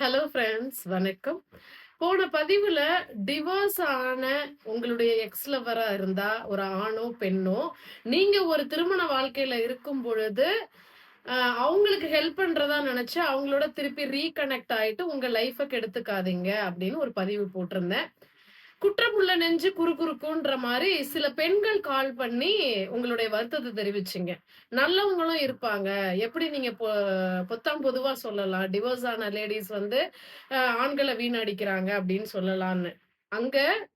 Hello friends வணக்கம். போன பதிவுல டிவோர்ஸ் ஆன உங்களுடைய எக்ஸ் லவரா இருந்தா ஒரு ஆணோ பெண்ணோ நீங்க ஒரு திருமண வாழ்க்கையில இருக்கும் பொழுது அவங்களுக்கு ஹெல்ப் பண்றதா நினைச்சு அவங்களோட திருப்பி ரீகனெக்ட் ஆயிட்டு உங்க லைஃப கெடுத்துக்காதீங்க அப்படின்னு ஒரு பதிவு போட்டிருந்தேன். குற்றமுள்ள நெஞ்சு குறுகுறுக்குன்ற மாதிரி சில பெண்கள் கால் பண்ணி உங்களுடைய வருத்தத்தை தெரிவிச்சிங்க. நல்லவங்களும் இருப்பாங்க. எப்படி நீங்க பொ- பொத்தாம் பொதுவா சொல்லலாம். டிவோர்ஸ் ஆன லேடிஸ் வந்து ஆண்களை வீணடிக்கிறாங்க அப்படின்னு சொல்லலாம்னு. அங்க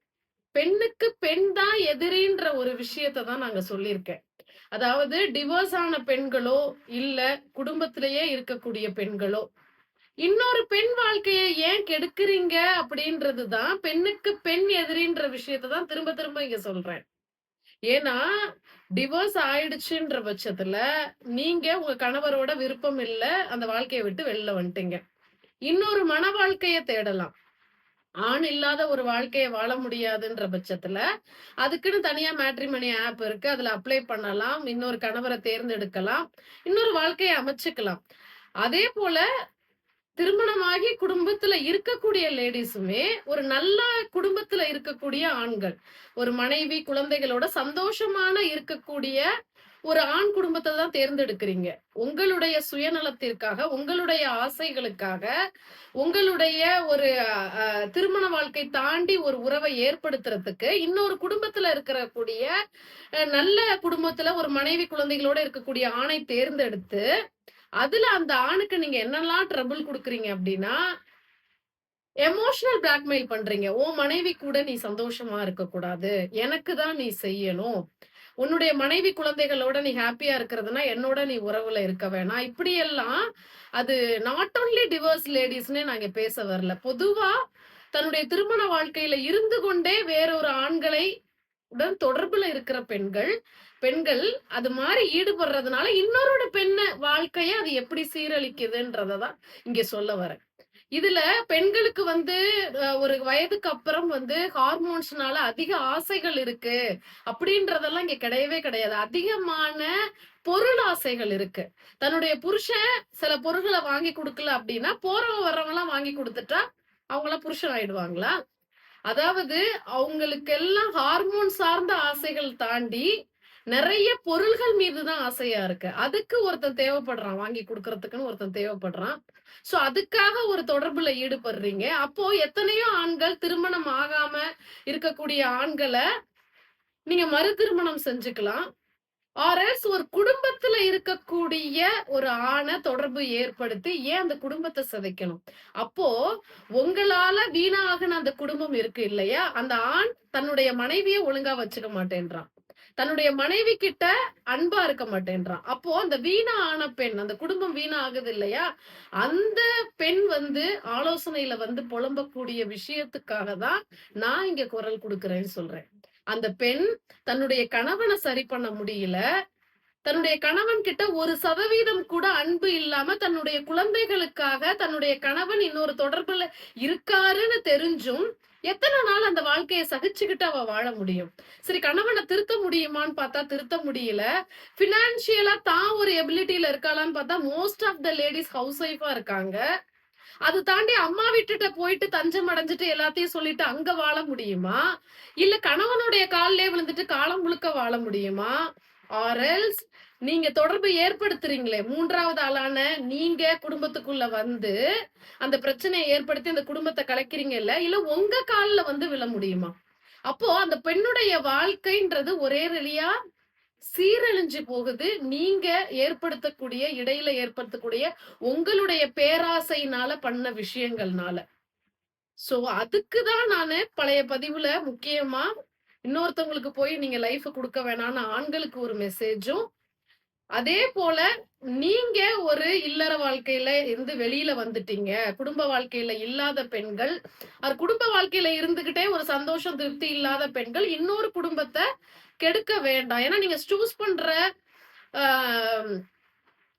பெண்ணுக்கு பெண் தான் எதிரின்ற ஒரு விஷயத்தை தான் நாங்க சொல்லியிருக்கேன். அதாவது டிவோர்ஸ் ஆன பெண்களோ இல்ல குடும்பத்திலேயே இருக்கக்கூடிய பெண்களோ இன்னொரு பெண் வாழ்க்கையை ஏன் கெடுக்குறீங்க அப்படின்றது தான் பெண்ணுக்கு பெண் எதிரின்ற விஷயத்தை தான் திரும்ப திரும்ப இங்க சொல்றேன். ஏன்னா டிவோர்ஸ் ஆயிடுச்சுன்ற பட்சத்துல நீங்க உங்க கணவரோட விருப்பம் இல்ல அந்த வாழ்க்கையை விட்டு வெளில வந்துட்டீங்க. இன்னொரு மன வாழ்க்கைய தேடலாம். ஆண் இல்லாத ஒரு வாழ்க்கையை வாழ முடியாதுன்ற பட்சத்துல அதுக்குன்னு தனியா மேட்ரிமணி ஆப் இருக்கு. அதுல அப்ளை பண்ணலாம். இன்னொரு கணவரை தேர்ந்தெடுக்கலாம். இன்னொரு வாழ்க்கையை அமைச்சுக்கலாம். அதே போல திருமணமாகி குடும்பத்துல இருக்கக்கூடிய லேடிஸுமே ஒரு நல்ல குடும்பத்துல இருக்கக்கூடிய ஆண்கள். ஒரு மனைவி குழந்தைகளோட சந்தோஷமான இருக்கக்கூடிய ஒரு ஆண் குடும்பத்தை தான் தேர்ந்தெடுக்கிறீங்க. உங்களுடைய சுயநலத்திற்காக உங்களுடைய ஆசைகளுக்காக உங்களுடைய ஒரு அஹ், திருமண வாழ்க்கை தாண்டி ஒரு உறவை ஏற்படுத்துறதுக்கு இன்னொரு குடும்பத்துல இருக்கக்கூடிய அஹ், நல்ல குடும்பத்துல ஒரு மனைவி குழந்தைகளோட இருக்கக்கூடிய ஆணை தேர்ந்தெடுத்து அதுல அந்த ஆணுக்கு நீங்க என்னெல்லாம் ட்ரபிள் கொடுக்குறீங்க அப்படின்னா எமோஷனல் பிளாக்மெயில் பண்றீங்க. உன் மனைவி கூட நீ சந்தோஷமா இருக்க கூடாது எனக்கு தான் நீ செய்யணும். உன்னுடைய மனைவி குழந்தைகளோட நீ ஹாப்பியா இருக்கிறதுனா என்னோட நீ உறவுல இருக்க வேணாம். இப்படி எல்லாம் அது நாட் ஓன்லி டிவோர்ஸ் லேடிஸ்னே நாங்க பேச வரல. பொதுவா தன்னுடைய திருமண வாழ்க்கையில இருந்து கொண்டே வேறொரு ஆண்களை உடன் தொடர்புல இருக்கிற பெண்கள் பெண்கள் அது மாதிரி ஈடுபடுறதுனால இன்னொருட பெண்ண வாழ்க்கைய அது எப்படி சீரழிக்குதுன்றதான் இங்க சொல்ல வரேன். இதுல பெண்களுக்கு வந்து ஒரு வயதுக்கு அப்புறம் வந்து ஹார்மோன்ஸ்னால அதிக ஆசைகள் இருக்கு அப்படின்றதெல்லாம் இங்க கிடையவே கிடையாது. அதிகமான பொருள் ஆசைகள் இருக்கு. தன்னுடைய புருஷன் சில பொருள்களை வாங்கி கொடுக்கல அப்படின்னா போறவங்க வர்றவங்க எல்லாம் வாங்கி கொடுத்துட்டா அவங்கள புருஷன் ஆயிடுவாங்களா? அதாவது அவங்களுக்கு எல்லாம் ஹார்மோன் சார்ந்த ஆசைகள் தாண்டி நிறைய பொருள்கள் மீதுதான் ஆசையா இருக்கு. அதுக்கு ஒருத்தன் தேவைப்படுறான் வாங்கி கொடுக்கறதுக்குன்னு ஒருத்தன் தேவைப்படுறான். சோ அதுக்காக ஒரு தொடர்புல ஈடுபடுறீங்க. அப்போ எத்தனையோ ஆண்கள் திருமணம் ஆகாம இருக்கக்கூடிய ஆண்களை நீங்க மறு திருமணம் செஞ்சுக்கலாம். ஆர்எஸ் ஒரு குடும்பத்துல இருக்கக்கூடிய ஒரு ஆணை தொடர்பு ஏற்படுத்தி ஏன் அந்த குடும்பத்தை சிதைக்கணும்? அப்போ உங்களால வீணாகின அந்த குடும்பம் இருக்கு இல்லையா? அந்த ஆண் தன்னுடைய மனைவியை ஒழுங்கா வச்சுக்க மாட்டேன்றான். தன்னுடைய மனைவி கிட்ட அன்பா இருக்க மாட்டேன்றான். அப்போ அந்த வீணா ஆன பெண் அந்த குடும்பம் வீணா ஆகுது இல்லையா? அந்த பெண் வந்து ஆலோசனையில வந்து புலம்பக்கூடிய விஷயத்துக்காக தான் நான் இங்க குரல் கொடுக்குறேன்னு சொல்றேன். அந்த பெண் தன்னுடைய கணவனை சரி பண்ண முடியல. தன்னுடைய கணவன் கிட்ட ஒரு சதவீதம் கூட அன்பு இல்லாம தன்னுடைய குழந்தைகளுக்காக தன்னுடைய கணவன் இன்னொரு தொடர்புல இருக்காருன்னு தெரிஞ்சும் எத்தனை நாள் அந்த வாழ்க்கையை சகிச்சுக்கிட்டு அவ வாழ முடியும்? சரி கணவனை திருத்த முடியுமான்னு பார்த்தா திருத்த முடியல. பினான்சியலா தான் ஒரு எபிலிட்டியில இருக்காளான்னு பார்த்தா most of the ladies house ஒய்ஃபா இருக்காங்க. அது தாண்டி அம்மா விட்டுட்ட போயிட்டு தஞ்சம் அடைஞ்சிட்டு எல்லாத்தையும் சொல்லிட்டு அங்க வாழ முடியுமா? இல்ல கணவனுடைய காலிலே விழுந்துட்டு காலம் முழுக்க வாழ முடியுமா? ஆர்எல்ஸ் நீங்க தொடர்பு ஏற்படுத்துறீங்களே. மூன்றாவது ஆளான நீங்க குடும்பத்துக்குள்ள வந்து அந்த பிரச்சனையை ஏற்படுத்தி அந்த குடும்பத்தை கலைக்கிறீங்கல்ல இல்ல? உங்க காலில் வந்து விழ முடியுமா? அப்போ அந்த பெண்ணுடைய வாழ்க்கைன்றது ஒரே ரெலியா சீரழிஞ்சு போகுது. நீங்க ஏற்படுத்தக்கூடிய இடையில ஏற்படுத்தக்கூடிய உங்களுடைய பேராசைனால பண்ண விஷயங்கள்னால. சோ அதுக்குதான் நானு பழைய பதிவுல முக்கியமா இன்னொருத்தவங்களுக்கு போய் நீங்க லைஃப் கொடுக்க வேணாம்னு ஆண்களுக்கு ஒரு மெசேஜும் அதே போல நீங்க ஒரு இல்லற வாழ்க்கையில இருந்து வெளியில வந்துட்டீங்க. குடும்ப வாழ்க்கையில இல்லாத பெண்கள் அது குடும்ப வாழ்க்கையில இருந்துகிட்டே ஒரு சந்தோஷம் திருப்தி இல்லாத பெண்கள் இன்னொரு குடும்பத்தை கெடுக்க வேண்டாம். ஏன்னா நீங்க சூஸ் பண்ற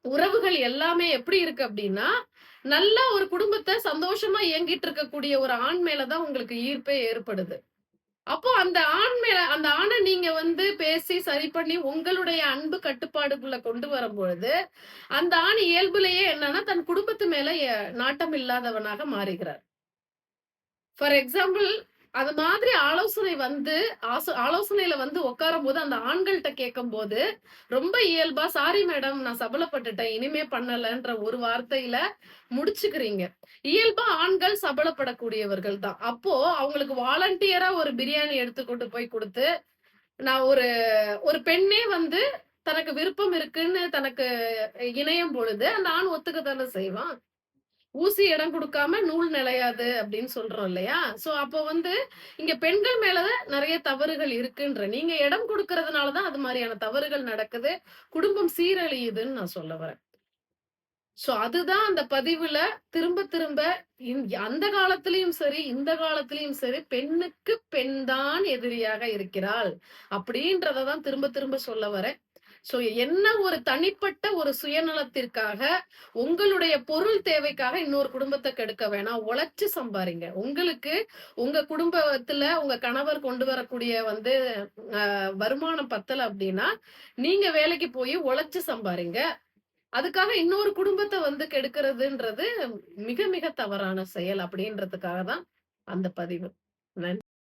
உறவுகள் எல்லாமே எப்படி இருக்கு அப்படின்னா நல்ல ஒரு குடும்பத்தை சந்தோஷமா இயங்கிட்டு இருக்கக்கூடிய ஒரு ஆண் மேலதான் உங்களுக்கு ஈர்ப்பே ஏற்படுது. அப்போ அந்த ஆண் மேல அந்த ஆணை நீங்க வந்து பேசி சரி பண்ணி உங்களுடைய அன்பு கட்டுப்பாடுக்குள்ள கொண்டு வரும்பொழுது, அந்த ஆண் இயல்புலயே என்னன்னா, தன் குடும்பத்து மேல நாட்டம் இல்லாதவனாக மாறுகிறார். ஃபார் எக்ஸாம்பிள் அது மாதிரி ஆலோசனை வந்து ஆசோ ஆலோசனையில வந்து உட்காரும் போது அந்த ஆண்கள்ட்ட கேட்கும்போது, ரொம்ப இயல்பா, "சாரி மேடம் நான் சபலப்பட்டுட்டேன். இனிமே பண்ணலன்ற" ஒரு வார்த்தையில முடிச்சுக்கிறீங்க. இயல்பா ஆண்கள் சபலப்படக்கூடியவர்கள் தான். அப்போ அவங்களுக்கு வாலண்டியரா ஒரு பிரியாணி எடுத்து கொண்டு போய் கொடுத்து நான் ஒரு ஒரு பெண்ணே வந்து தனக்கு விருப்பம் இருக்குன்னு தனக்கு இணையும் பொழுது, அந்த ஆண் ஒத்துக்க தானே செய்வான். "ஊசி இடம் கொடுக்காம நூல் நிலையாது" அப்படின்னு சொல்றோம் இல்லையா? சோ அப்போ வந்து இங்க பெண்கள் மேலதான் நிறைய தவறுகள் இருக்குன்ற நீங்க இடம் கொடுக்கறதுனாலதான் அது மாதிரியான தவறுகள் நடக்குது. குடும்பம் சீரழியுதுன்னு நான் சொல்ல வரேன். சோ அதுதான் அந்த பதிவுல திரும்ப திரும்ப அந்த காலத்திலயும் சரி, இந்த காலத்திலயும் சரி, பெண்ணுக்கு பெண் தான் எதிரியாக இருக்கிறாள். அப்படின்றத தான் திரும்ப திரும்ப சொல்ல வரேன். சோ என்ன ஒரு தனிப்பட்ட ஒரு சுயநலத்திற்காக, உங்களுடைய பொருள் தேவைக்காக இன்னொரு குடும்பத்தை கெடுக்க வேணாம். உழைச்சு சம்பாரிங்க. உங்களுக்கு உங்க குடும்பத்துல உங்க கணவர் கொண்டு வரக்கூடிய வந்து வருமானம் பத்தல அப்படின்னா, நீங்க வேலைக்கு போய் உழைச்சு சம்பாரிங்க. அதுக்காக இன்னொரு குடும்பத்தை வந்து கெடுக்கிறதுன்றது மிக மிக தவறான செயல் அப்படின்றதுக்காக தான் அந்த பதிவு. நன்றி.